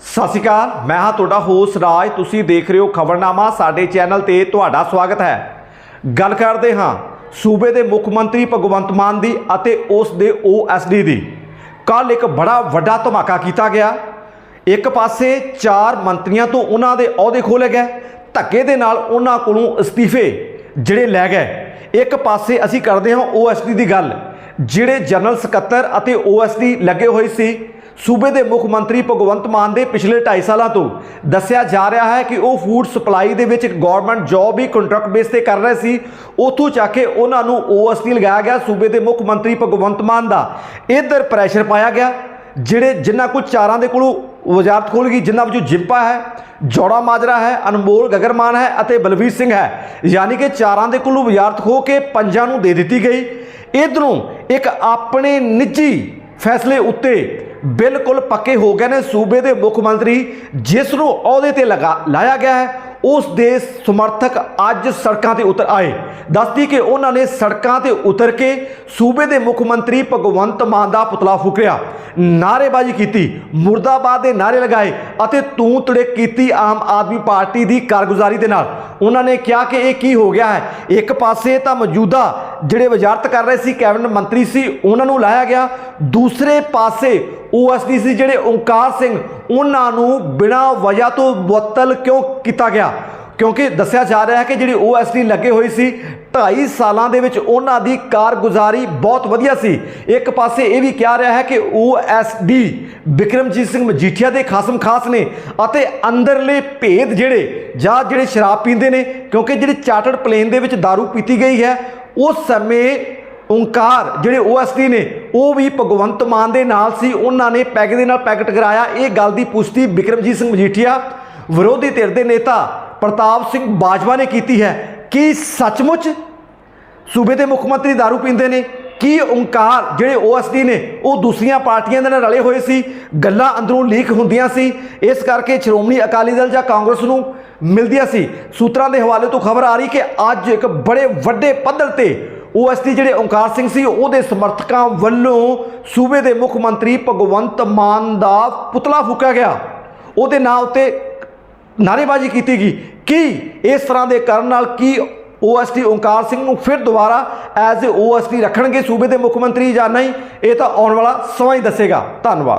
ਸਤਿ ਸ਼੍ਰੀ ਅਕਾਲ, ਮੈਂ ਹਾਂ ਤੁਹਾਡਾ ਹੋਸ ਰਾਜ, ਤੁਸੀਂ ਦੇਖ ਰਹੇ ਹੋ ਖਬਰਨਾਮਾ, ਸਾਡੇ ਚੈਨਲ ਤੇ ਤੁਹਾਡਾ ਸਵਾਗਤ ਹੈ। ਗੱਲ ਕਰਦੇ ਹਾਂ ਸੂਬੇ ਦੇ ਮੁੱਖ ਮੰਤਰੀ ਭਗਵੰਤ ਮਾਨ ਦੀ ਅਤੇ ਉਸ ਦੇ ਓਐਸਡੀ ਦੀ। ਕੱਲ ਇੱਕ ਬੜਾ ਵੱਡਾ ਧਮਾਕਾ ਕੀਤਾ ਗਿਆ। ਇੱਕ ਪਾਸੇ ਚਾਰ ਮੰਤਰੀਆਂ ਤੋਂ ਉਹਨਾਂ ਦੇ ਅਹੁਦੇ ਖੋਲੇ ਗਏ, ਧੱਕੇ ਦੇ ਨਾਲ ਉਹਨਾਂ ਕੋਲੋਂ ਅਸਤੀਫੇ ਜਿਹੜੇ ਲੈ ਗਏ। ਇੱਕ ਪਾਸੇ ਅਸੀਂ ਕਰਦੇ ਹਾਂ ਓਐਸਡੀ ਦੀ ਗੱਲ। ਜਿਹੜੇ ਜਨਰਲ ਸਕੱਤਰ ਅਤੇ ਓਐਸਡੀ ਲੱਗੇ ਹੋਏ ਸੀ, ਸੂਬੇ ਦੇ ਮੁੱਖ ਮੰਤਰੀ ਭਗਵੰਤ ਮਾਨ ਦੇ ਪਿਛਲੇ 2.5 ਸਾਲਾਂ ਤੋਂ ਦੱਸਿਆ ਜਾ ਰਿਹਾ ਹੈ ਕਿ ਉਹ ਫੂਡ ਸਪਲਾਈ ਦੇ ਵਿੱਚ ਇੱਕ ਗਵਰਨਮੈਂਟ ਜੌਬ ਹੀ ਕੰਟਰੈਕਟ ਬੇਸ ਤੇ ਕਰ ਰਹੇ ਸੀ। ਉਥੋਂ ਚੱਕ ਕੇ ਉਹਨਾਂ ਨੂੰ ਓਐਸਡੀ ਲਗਾਇਆ ਗਿਆ, ਸੂਬੇ ਦੇ ਮੁੱਖ ਮੰਤਰੀ ਭਗਵੰਤ ਮਾਨ ਦਾ। ਇਧਰ ਪ੍ਰੈਸ਼ਰ ਪਾਇਆ ਗਿਆ, ਜਿਹੜੇ ਜਿਨ੍ਹਾਂ ਕੋਲ ਚਾਰਾਂ ਦੇ ਕੋਲੋਂ ਵਜ਼ਾਰਤ ਖੋਲ ਗਈ ਜਿਨ੍ਹਾਂ ਵਿੱਚੋਂ ਜਿੰਪਾ ਹੈ, ਜੋੜਾ ਮਾਜਰਾ ਹੈ, ਅਨਮੋਲ ਗਗਰਮਾਨ ਹੈ ਅਤੇ ਬਲਵੀਰ ਸਿੰਘ ਹੈ। ਯਾਨੀ ਕਿ ਚਾਰਾਂ ਦੇ ਕੋਲੋਂ ਵਜ਼ਾਰਤ ਖੋ ਕੇ ਪੰਜਾਂ ਨੂੰ ਦੇ ਦਿੱਤੀ ਗਈ। ਇਧਰੋਂ ਇੱਕ ਆਪਣੇ ਨਿੱਜੀ ਫੈਸਲੇ ਉੱਤੇ ਬਿਲਕੁਲ ਪੱਕੇ ਹੋ ਗਏ ਨੇ ਸੂਬੇ ਦੇ ਮੁੱਖ ਮੰਤਰੀ, ਜਿਸ ਨੂੰ ਅਹੁਦੇ ਤੇ ਲਗਾ ਲਾਇਆ ਗਿਆ ਹੈ। ਉਸ ਦੇ ਸਮਰਥਕ ਅੱਜ ਸੜਕਾਂ ਤੇ ਉਤਰ ਆਏ। ਦੱਸਦੀ ਕਿ ਉਹਨਾਂ ਨੇ ਸੜਕਾਂ ਤੇ ਉਤਰ ਕੇ ਸੂਬੇ ਦੇ ਮੁੱਖ ਮੰਤਰੀ ਭਗਵੰਤ ਮਾਨ ਦਾ ਪੁਤਲਾ ਫੂਕਿਆ। ਨਾਰੇਬਾਜ਼ੀ ਕੀਤੀ, ਮੁਰਦਾਬਾਦ ਦੇ ਨਾਰੇ ਲਗਾਏ ਅਤੇ ਤੂੰ ਤੜੇ ਕੀਤੀ ਆਮ ਆਦਮੀ ਪਾਰਟੀ ਦੀ ਕਾਰਗੁਜ਼ਾਰੀ ਦੇ ਨਾਲ। ਉਹਨਾਂ ਨੇ ਕਿਹਾ ਕਿ ਇਹ ਕੀ ਹੋ ਗਿਆ ਹੈ? ਇੱਕ ਪਾਸੇ ਤਾਂ ਮੌਜੂਦਾ ਜਿਹੜੇ ਵਜ਼ਾਰਤ ਕਰ ਰਹੇ ਸੀ, ਕੈਬਨਿਟ ਮੰਤਰੀ ਸੀ, ਉਹਨਾਂ ਨੂੰ ਲਾਇਆ ਗਿਆ। ਦੂਸਰੇ ਪਾਸੇ ਓਐਸਡੀ ਸੀ ਜਿਹੜੇ ਓਂਕਾਰ ਸਿੰਘ, ਉਹਨਾਂ ਨੂੰ ਬਿਨਾਂ ਵਜ੍ਹਾ ਤੋਂ ਮੁਅੱਤਲ ਕਿਉਂ ਕੀਤਾ ਗਿਆ? ਕਿਉਂਕਿ ਦੱਸਿਆ ਜਾ ਰਿਹਾ ਹੈ ਕਿ ਜਿਹੜੀ ਓਐਸਡੀ ਲੱਗੇ ਹੋਈ ਸੀ 2.5 ਸਾਲਾਂ ਦੇ ਵਿੱਚ ਉਹਨਾਂ ਦੀ ਕਾਰਗੁਜ਼ਾਰੀ ਬਹੁਤ ਵਧੀਆ ਸੀ। ਇੱਕ ਪਾਸੇ ਇਹ ਵੀ ਕਿਹਾ ਰਿਹਾ ਹੈ ਕਿ ਓਐਸਡੀ ਵਿਕਰਮਜੀਤ ਸਿੰਘ ਮਜੀਠੀਆ ਦੇ ਖਾਸਮ ਖਾਸ ਨੇ ਅਤੇ ਅੰਦਰਲੇ ਭੇਦ ਜਿਹੜੇ, ਜਾਂ ਜਿਹੜੇ ਸ਼ਰਾਬ ਪੀਂਦੇ ਨੇ, ਕਿਉਂਕਿ ਜਿਹੜੇ ਚਾਰਟਰਡ ਪਲੇਨ ਦੇ ਵਿੱਚ दारू ਪੀਤੀ ਗਈ ਹੈ, ਉਸ ਸਮੇਂ ਓੰਕਾਰ ਜਿਹੜੇ ਓਐਸਡੀ ਨੇ ਉਹ ਵੀ ਭਗਵੰਤ ਮਾਨ ਦੇ ਨਾਲ ਸੀ। ਉਹਨਾਂ ਨੇ ਪੈਗ ਦੇ ਨਾਲ ਪੈਕਟ ਕਰਾਇਆ। ਇਹ ਗੱਲ ਦੀ ਪੁਸ਼ਟੀ ਬਿਕਰਮਜੀਤ ਸਿੰਘ ਮਜੀਠੀਆ ਵਿਰੋਧੀ ਧਿਰ ਦੇ ਨੇਤਾ ਪ੍ਰਤਾਪ ਸਿੰਘ ਬਾਜਵਾ ਨੇ ਕੀਤੀ ਹੈ। ਕਿ ਸੱਚਮੁੱਚ ਸੂਬੇ ਦੇ ਮੁੱਖ ਮੰਤਰੀ दारू ਪੀਂਦੇ ਨੇ? ਕੀ ਓੰਕਾਰ ਜਿਹੜੇ ਓਐਸਡੀ ਨੇ, ਉਹ ਦੂਸਰੀਆਂ ਪਾਰਟੀਆਂ ਦੇ ਨਾਲ ਰਲੇ ਹੋਏ ਸੀ? ਗੱਲਾਂ ਅੰਦਰੋਂ ਲੀਕ ਹੁੰਦੀਆਂ ਸੀ। ਇਸ ਕਰਕੇ ਸ਼੍ਰੋਮਣੀ ਅਕਾਲੀ ਦਲ ਜਾਂ ਕਾਂਗਰਸ ਨੂੰ ਮਿਲਦੀਆਂ ਸੀ। ਸੂਤਰਾਂ ਦੇ ਹਵਾਲੇ ਤੋਂ ਖਬਰ ਆ ਰਹੀ ਕਿ ਅੱਜ ਇੱਕ ਬੜੇ ਵੱਡੇ ਪੱਧਰ ਤੇ ਓਐਸਡੀ ਜਿਹੜੇ ਓੰਕਾਰ ਸਿੰਘ ਸੀ, ਉਹਦੇ ਸਮਰਥਕਾਂ ਵੱਲੋਂ ਸੂਬੇ ਦੇ ਮੁੱਖ ਮੰਤਰੀ ਭਗਵੰਤ ਮਾਨ ਦਾ ਪੁਤਲਾ ਫੂਕਿਆ ਗਿਆ। ਉਹਦੇ ਨਾਂ ਉੱਤੇ ਨਾਰੇਬਾਜ਼ੀ ਕੀਤੀ ਗਈ। ਕੀ ਇਸ ਤਰ੍ਹਾਂ ਦੇ ਕਰਨ ਨਾਲ ਕੀ ਓਐਸਟੀ ਓੰਕਾਰ ਸਿੰਘ ਨੂੰ ਫਿਰ ਦੁਬਾਰਾ ਐਜ਼ ਏ ਓਐਸਟੀ ਰੱਖਣਗੇ ਸੂਬੇ ਦੇ ਮੁੱਖ ਮੰਤਰੀ ਜਾਂ ਨਹੀਂ? ਇਹ ਤਾਂ ਆਉਣ ਵਾਲਾ ਸਮਾਂ ਹੀ ਦੱਸੇਗਾ। ਧੰਨਵਾਦ।